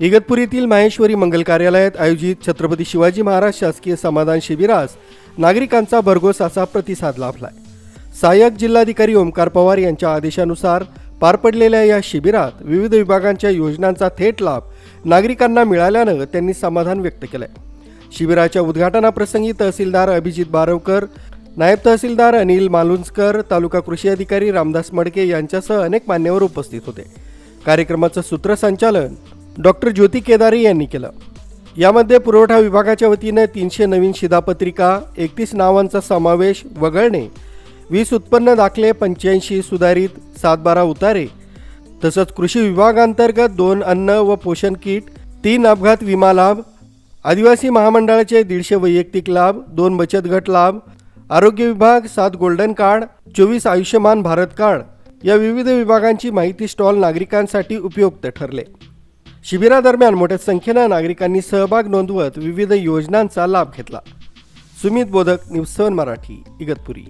इगतपुरीतील माहेश्वरी मंगल कार्यालयात आयोजित छत्रपती शिवाजी महाराज शासकीय समाधान शिबिरास नागरिकांचा भरघोस असा प्रतिसाद लाभलाय. सहाय्यक जिल्हाधिकारी ओमकार पवार यांच्या आदेशानुसार पार पडलेल्या या शिबिरात विविध विभागांच्या योजनांचा थेट लाभ नागरिकांना मिळाल्यानं त्यांनी समाधान व्यक्त केलं आहे शिबिराच्या उद्घाटनाप्रसंगी तहसीलदार अभिजित बारवकर नायब तहसीलदार अनिल मालुंजकर तालुका कृषी अधिकारी रामदास मडके यांच्यासह अनेक मान्यवर उपस्थित होते. कार्यक्रमाचं सूत्रसंचालन डॉक्टर ज्योती केदारे यांनी केलं. यामध्ये पुरवठा विभागाच्या वतीनं तीनशे नवीन शिधापत्रिका एकतीस नावांचा समावेश वगळणे वीस उत्पन्न दाखले पंच्याऐंशी सुधारित सातबारा उतारे तसंच कृषी विभागांतर्गत दोन अन्न व पोषण किट तीन अपघात विमा लाभ आदिवासी महामंडळाचे दीडशे वैयक्तिक लाभ दोन बचत गट लाभ आरोग्य विभाग सात गोल्डन कार्ड चोवीस आयुष्यमान भारत कार्ड या विविध विभागांची माहिती स्टॉल नागरिकांसाठी उपयुक्त ठरले. शिबिरादरम्यान मोठ्या संख्येनं नागरिकांनी सहभाग नोंदवत विविध योजनांचा लाभ घेतला. सुमित बोधक न्यूज सेवन मराठी इगतपुरी.